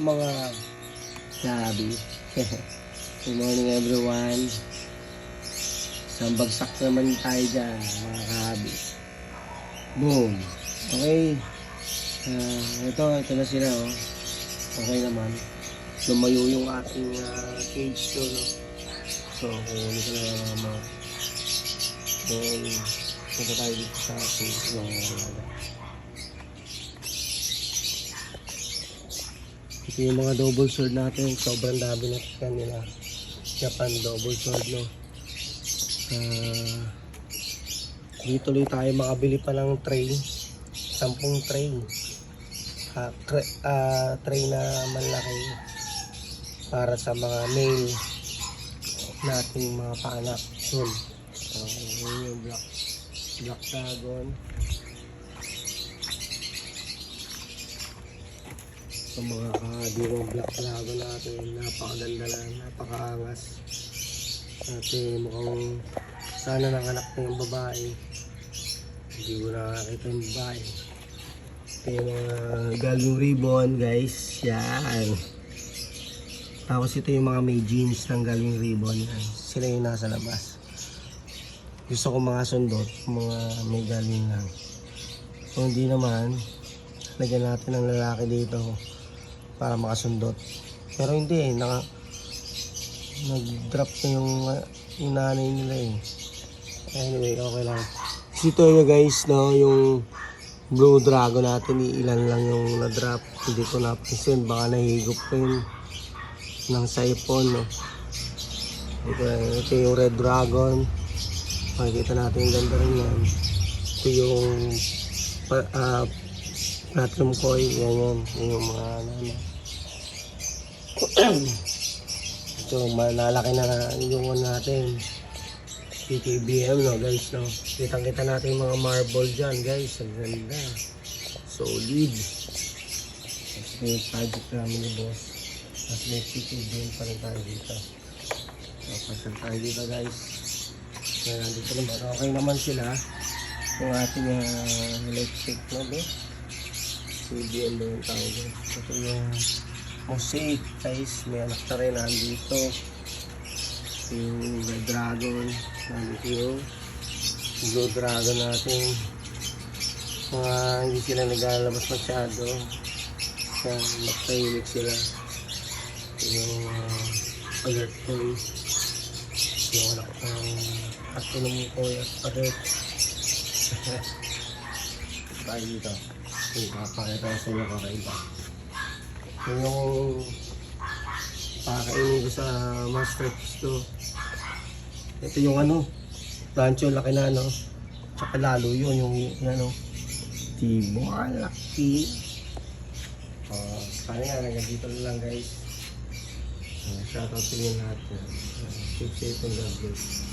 mga sabi. Good morning everyone. Isang bagsak naman tayo dyan, mga kahabi. Boom. Okay. Ah, ito, ito na sila, oh. Okay naman. Lumayo yung ating ah, cage to, no? So, kukunin ko na lang mga Then, punta tayo dito sa ating ng Ito yung mga double sword natin. Sobrang dami na kanila. Japan double sword, no? Ah, dito ulit tayo makabili pa ng tray. Sampung tray. Cre- ah, tray na malaki para sa mga male nating mga paanak. So, yun yung black, black dragon. Sa mga kahabirong black dragon natin, napakaganda na, napakaangas. At eh, mukhang sana nanganak na yung babae. Hindi ko nakakita yung babae. Ito yung mga galing ribbon guys. Yan. Tapos ito yung mga may jeans ng galing ribbon. Yan. Sila yung nasa labas. Gusto ko mga sundot, mga may galing lang. Kung hindi naman, lagyan natin ng lalaki dito para makasundot. Pero hindi eh, naka, nag-drop na yung, uh, yung nanay nila eh. Anyway, okay lang. Dito nyo guys, no, yung blue dragon natin, ilan lang yung na-drop. Hindi ko napansin, baka nahigop pa yun ng siphon, no. Ito, ito yung red dragon. Makikita natin yung ganda rin yan. Ito yung ah, platinum koi, yan yan. Yan yung mga ano, ano. Ito, malalaki na yung ano natin. PKBM, no, guys, no. Kitang kita natin yung mga marble dyan, guys. Ang ganda. Solid. Tapos may project namin ni boss. Tapos may PKBM pa rin tayo dito. So, pasal tayo dito, guys. Kaya nandito naman. Okay naman sila. Yung ating uh, electric, no, be? PBM ba yung tawag? Ito yung mosaic, guys. May anak na rin nandito. Yung Red Dragon. Nandito yung Blue Dragon natin. Mga hindi sila naglalabas masyado. Kaya magtahimik sila. Yung uh, alert toy. Yung anak ng atinong ko at alert. Tayo dito. Ipapakita ko sa inyo kakaiba. Yung pakainin ko sa master to. Ito yung ano, plancho laki na no. Tsaka lalo yun, yung ano, tibo, laki. Uh, kaya nga, hanggang dito lang guys. Uh, shoutout sa inyo lahat. Uh, keep safe and God bless.